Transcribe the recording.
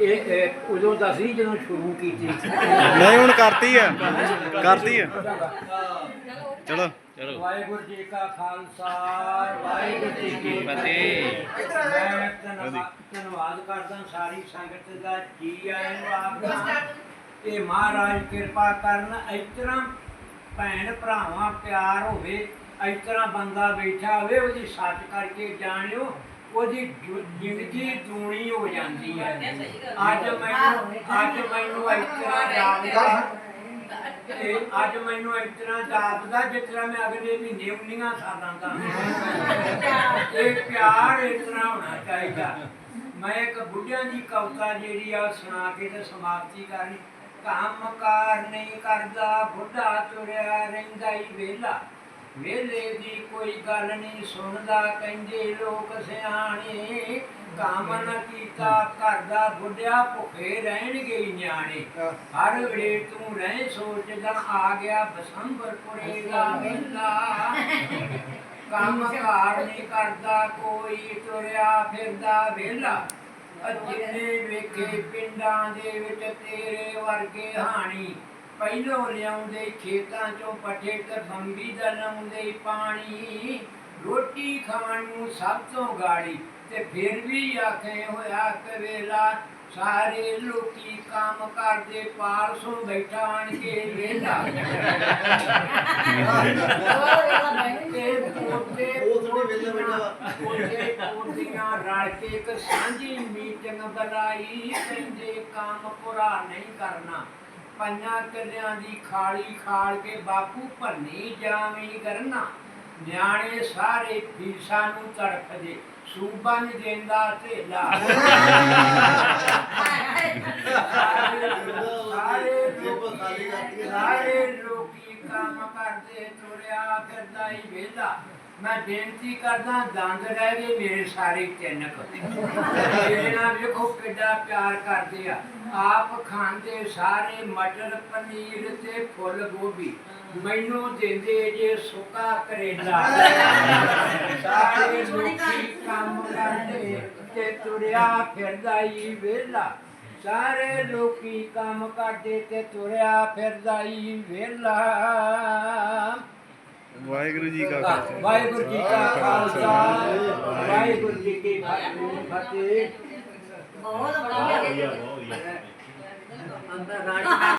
ਇਹ ਇਹ ਉਦੋਂ ਦੱਸੀ ਜਦੋਂ ਸ਼ੁਰੂ ਕੀਤੀ। ਨਹੀਂ ਹੁਣ ਕਰਤੀ ਆ। ਕਰਤੀ ਆ। ਚਲੋ। ਚਲੋ। ਵਾਹਿਗੁਰੂ ਜੀ ਕਾ ਖਾਲਸਾ ਵਾਹਿਗੁਰੂ ਜੀ ਕੀ ਫਤਿਹ। ਮੈਂ ਧੰਨਵਾਦ ਧੰਨਵਾਦ ਕਰਦਾ ਸਾਰੀ ਸੰਗਤ ਦਾ ਜੀ ਆਇਆਂ ਨੂੰ ਆਪ ਦਾ। ਤੇ ਮਹਾਰਾਜ ਕਿਰਪਾ ਕਰਨ ਇਸ ਤਰ੍ਹਾਂ ਭੈਣ ਭਰਾਵਾਂ ਪਿਆਰ ਹੋਵੇ ਇਸ ਤਰ੍ਹਾਂ ਬੰਦਾ ਬੈਠਾ ਹੋਵੇ, ਉਹਦੀ ਸੱਚ ਕਰਕੇ ਜਾਣਿਓ, ਉਹਦੀ ਜ਼ਿੰਦਗੀ ਦੂਣੀ ਹੋ ਜਾਂਦੀ ਹੈ। ਅੱਜ ਮੈਨੂੰ ਅੱਜ ਮੈਨੂੰ ਇਸ ਤਰ੍ਹਾਂ ਜਾਪਦਾ, ਤੇ ਅੱਜ ਮੈਨੂੰ ਇਸ ਤਰ੍ਹਾਂ ਜਾਪਦਾ, ਜਿਸ ਤਰ੍ਹਾਂ ਮੈਂ ਅਗਲੇ ਮਹੀਨੇ 19 ਸਾਲਾਂ ਦਾ ਇਹ ਪਿਆਰ ਇਸ ਤਰ੍ਹਾਂ ਹੋਣਾ ਚਾਹੀਦਾ। ਮੈਂ ਇੱਕ ਬੁੱਢਿਆਂ ਦੀ ਕਵਿਤਾ ਜਿਹੜੀ ਆ ਸੁਣਾ ਕੇ ਤੇ ਸਮਾਪਤੀ ਕਰਨੀ। ਕੰਮ ਕਾਰ ਨਹੀਂ ਕਰਦਾ, ਬੁੱਢਾ ਤੁਰਿਆ ਰਹਿੰਦਾ ਹੀ ਵਿਹਲਾ। ਵੇਲੇ ਦੀ ਕੋਈ ਗੱਲ ਨਹੀਂ ਸੁਣਦਾ, ਕਹਿੰਦੇ ਲੋਕ ਸਿਆਣੇ, ਕੰਮ ਨਾ ਕੀਤਾ, ਘਰ ਦਾ ਬੁੱਢਿਆ ਭੁੱਖੇ ਰਹਿਣਗੇ ਨਿਆਣੇ। ਹਰ ਵੇਲੇ ਤੂੰ ਰਹਿ ਸੋਚਦਾ, ਆ ਗਿਆ ਬਸੰਬਰਪੁਰੇ ਦਾ ਵੇਲਾ ਕੰਮ ਕਾਰ ਨਹੀਂ ਕਰਦਾ, ਕੋਈ ਤੁਰਿਆ ਫਿਰਦਾ ਵੇਲਾ ਜਿੰਨੇ ਵੇਖੇ ਪਿੰਡਾਂ ਦੇ ਵਿੱਚ ਤੇਰੇ ਵਰਗੇ ਹਾਣੀ। ਪਹਿਲੋਂ ਲਿਆਉਂਦੇ ਖੇਤਾਂ ਚੋਂ ਪੱਠੇ ਤੇ ਬੰਬੀ ਦਾ ਲਾਉਂਦੇ ਪਾਣੀ। ਰੋਟੀ ਖਾਣ ਨੂੰ ਸਭ ਤੋਂ ਗਾੜੀ ਤੇ ਫਿਰ ਵੀ ਆਖੇ ਹੋਇਆ ਕਵੇਲਾ ਸਾਰੇ ਲੋਕੀ ਕੰਮ ਕਰਦੇ ਪਾਲਸੋਂ ਬੈਠਾ ਆਣ ਕੇ ਵੇਲਾ। ਤੇ ਪੋਤੇ ਪੋਤੇ ਪੋਤੀਆਂ ਰਲ ਕੇ ਇੱਕ ਸਾਂਝੀ ਮੀਟਿੰਗ ਬੁਲਾਈ ਕਹਿੰਦੇ ਕੰਮ ਪੂਰਾ ਨਹੀਂ ਕਰਨਾ। ਪੰਜਾਂ ਕਿੱਲਿਆਂ ਦੀ ਖਾਲੀ ਖਾਲ ਕੇ ਬਾਪੂ ਭੰਨੀ ਜਾਵੀਂ ਕਰਨਾ ਨਿਆਣੇ ਸਾਰੇ ਫੀਸਾਂ ਨੂੰ ਤੜਫਦੇ, ਸੂਬਾ ਨਹੀਂ ਦਿੰਦਾ ਢੇਲਾ ਸਾਰੇ ਲੋਕੀ ਸਾਰੇ ਲੋਕੀ ਕੰਮ ਕਰਦੇ, ਤੁਰਿਆ ਫਿਰਦਾ ਹੀ ਵੇਲਾ ਮੈਂ ਬੇਨਤੀ ਕਰਦਾ ਦੰਦ ਰਹਿ ਗਏ ਮੇਰੇ ਸਾਰੇ ਕੁੱਤੇ ਇਹਦੇ ਨਾਲ ਵੇਖੋ ਕਿੱਡਾ ਪਿਆਰ ਕਰਦੇ ਆ। ਆਪ ਖਾਂਦੇ ਸਾਰੇ ਮਟਰ ਪਨੀਰ ਤੇ ਫੁੱਲ ਗੋਭੀ। ਮੈਨੂੰ ਦਿੰਦੇ ਜੇ ਸੁੱਕਾ ਕਰੇਲਾ। ਸਾਰੇ ਲੋਕੀ ਕੰਮ ਕਰਦੇ ਤੇ ਤੁਰਿਆ ਫਿਰਦਾ ਹੀ ਵੇਲਾ ਸਾਰੇ ਲੋਕੀ ਕੰਮ ਕਰਦੇ ਤੇ ਤੁਰਿਆ ਫਿਰਦਾ ਹੀ ਵੇਲਾ ਵਾਹਿਗੁਰੂ ਜੀ ਕਾ ਖਾਲਸਾ। ਵਾਹਿਗੁਰੂ ਜੀ ਕਾ ਖਾਲਸਾ। ਵਾਹਿਗੁਰੂ ਜੀ ਕੀ ਫਤਿਹ। ਬਹੁਤ ਵਧੀਆ। ਅੰਦਰ ਰਾਣੀ